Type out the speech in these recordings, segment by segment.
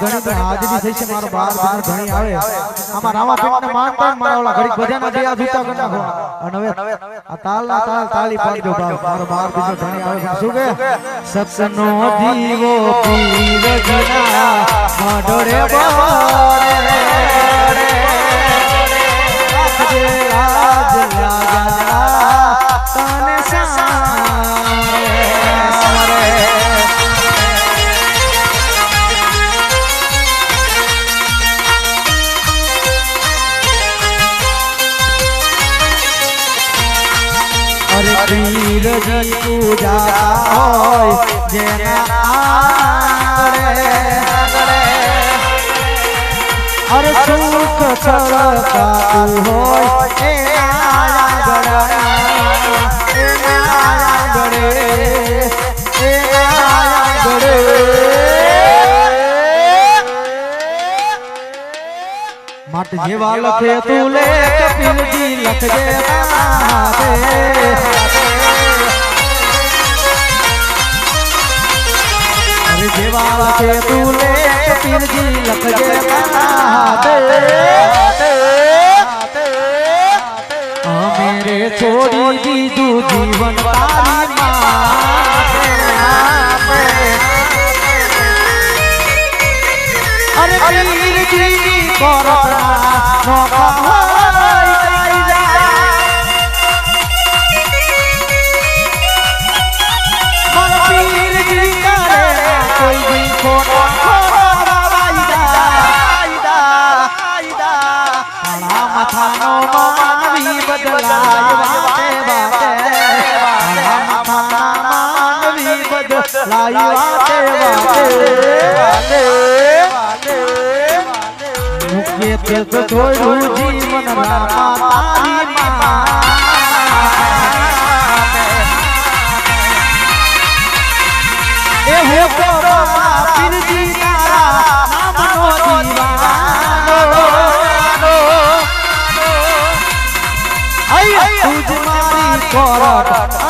તો હાજરી થઈ છે મારો બાર બાર ઘણી આવે. આમાં રામાપીરને માનતા ને મારા ઓલા ઘડીક બધાના હાથ ઊંચા કરી નાખો અને હવે આ તાલના તાલ તાળી પાડજો બાર મારો બાર બીજો ઘણી આવે શું કે? સત્સનો દીવો પીર ઘણા માડોરે બારે પીરજી પૂજા હોય, જેના અરે સુખ છલકાતું હોય, એના જેવા લખે તું લે, કપિલજી લખજે મારે જીવન તારી માટે અરે પીરજી કોરપડા નોખા હોય માથાનો બદલાય વાતે વાતે મુખ્ય તો છોડ્યું જીવન રામા તારી માટે એ હે મારી કોરટ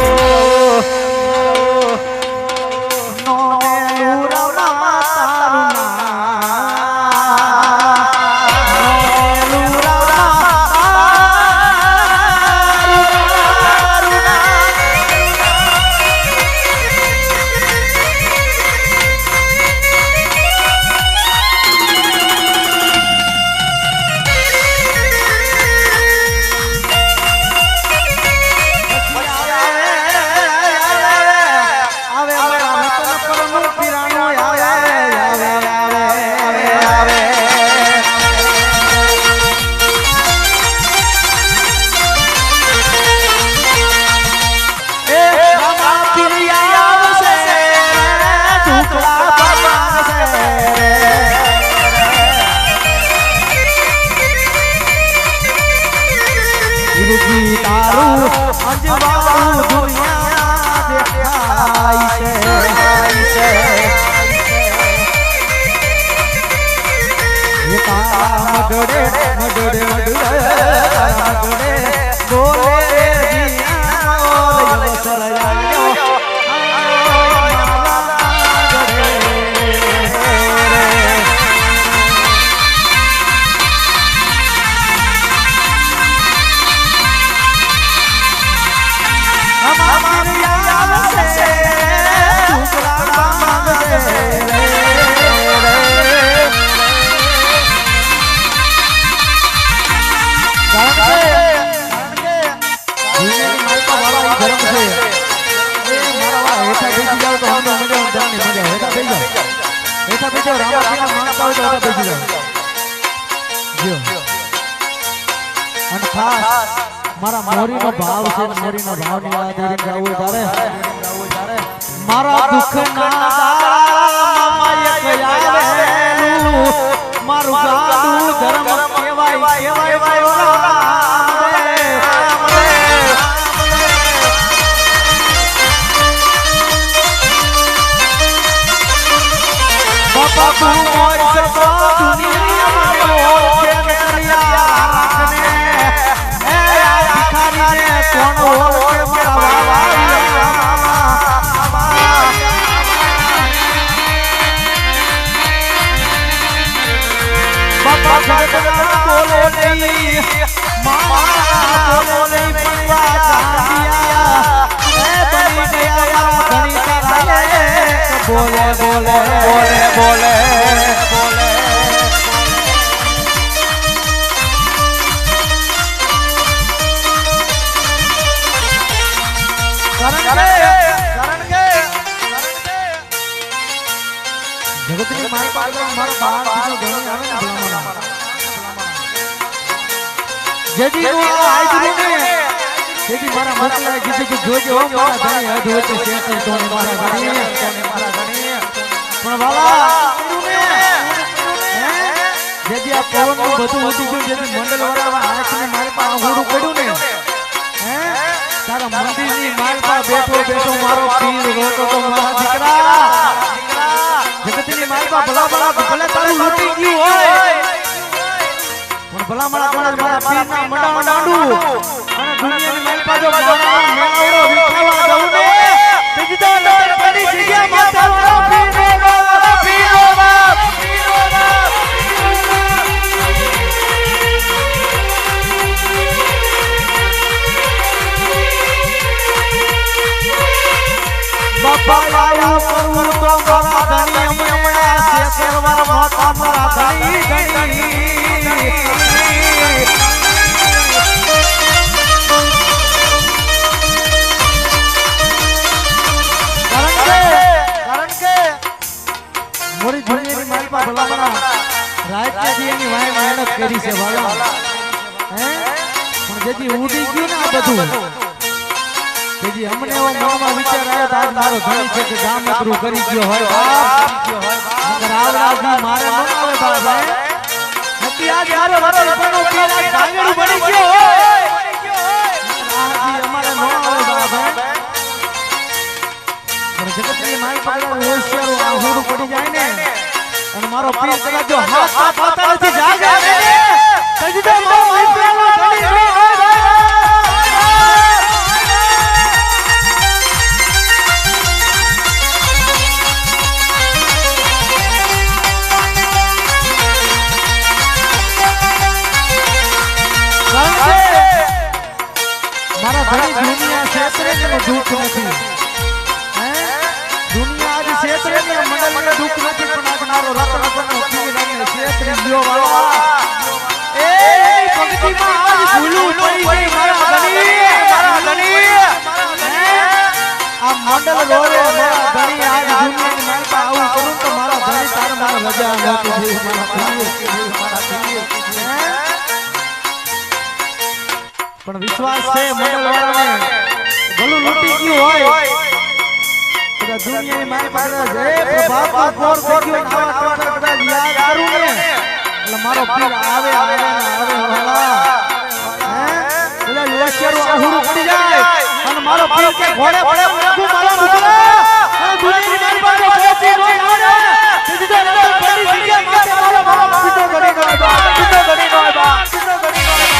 ગુરુજી તારું. અજવાળું દુનિયા દેખાય છે તારા મડડે મડડે મડડે હોય તો બેસી જાવ જો અને ખાસ મારા મોરીનો ભાવ છે ને ભાવની વાત કરીને ગાવું તારે મારા દુઃખના દાળામાં મારું ગાડું ધર્મ કહેવાય કહેવાય બાપા બોલે નહીં મારા બોલે નહીં પંગવા ચાંદિયા બોલે બોલે બોલે બોલે બોલે મારી પાસે મારો બાર બીજો ધણી આવે ને ભલામણ. જેથી હું આ ને જેથી મારા મતલબ કીધું કે જોજો મારા ધણી હદ તો ને મારા ને મારા પણ વાલા જેથી આ પવનનું બધું હતું ગયું જેથી મંડળ વાળા મારી પડ્યું ને. હે? તારા મંદિરની માલ પર બેઠો બેઠો મારો પીર રોતો તો મારા દીકરા. જગતની માલમાં ભલા ભલા ભલે તારું લૂટી ગયું હોય પણ ભલા મારા કણા મારા પીરના મંડાણ ડાંડું અને દુનિયાની માલ પાજો મારા મેળાવડો વિખાવા દઉં ને તો અંદર બની જગ્યા માતા વાળો પીર નો વાળો પીર નો બાપ પીર શેખરવાર મોટા મારા ધણી ધણી મોરી ધણીની મારી પાસે ભલા ભલા. મહેનત કરી છે ઉડી ગયું ને આ બધું. તેથી અમને એવો મનમાં વિચાર આવ્યો તો આજ મારો ધણી છે કે ગામતરું કરી ગયો હોય બાપ. મગર આવડાજી મારે ન આવે બાપ નક્કી આજ મારો વતન પણ પીર ભાંગેડું બની ગયો હોય. મારી પડી જાય ને. મારો પીર કદાચ જો હાથ પાતા નથી, જાગે તજી તો મારો હોશિયારો આજે ક્ષેત્રે ને મંડળ ને દુઃખ નથી પણ આજ મારો રતન રતન પીર અને ક્ષેત્રે ગયો વાળા એ એની પગથીમાં આજ ભૂલું પડી ગઈ મારા ધણી મારા ધણી હે? આ મંડળ રોવે મારા ધણી આજ દુનિયાની મારી પાસે આવું કરું તો મારા ધણી તારે મારા રજા નહોતી થઈ મારા ધણી મારા ધણી હે? પણ વિશ્વાસ છે મંડળ વાળાને ભલું લૂંટી ગયું હોય કદાચ દુનિયાની મારી પાસે જય પ્રભાત કોર ગયો આવા ટોટલ કદાચ યાદ કરું ને એટલે મારો પીર આવે આવે આવે હે એટલે લોશિયારું આહુડું પડી જાય અને મારો પીર કે ઘોડે ઘોડે નાખું મારો અને દુનિયાની મારી પાસે કોઈ પીર આવે સીધી તો અંદર પડી માથે મારો મારો સીધો ગણી બા સીધો ગણી બા સીધો ગણી નો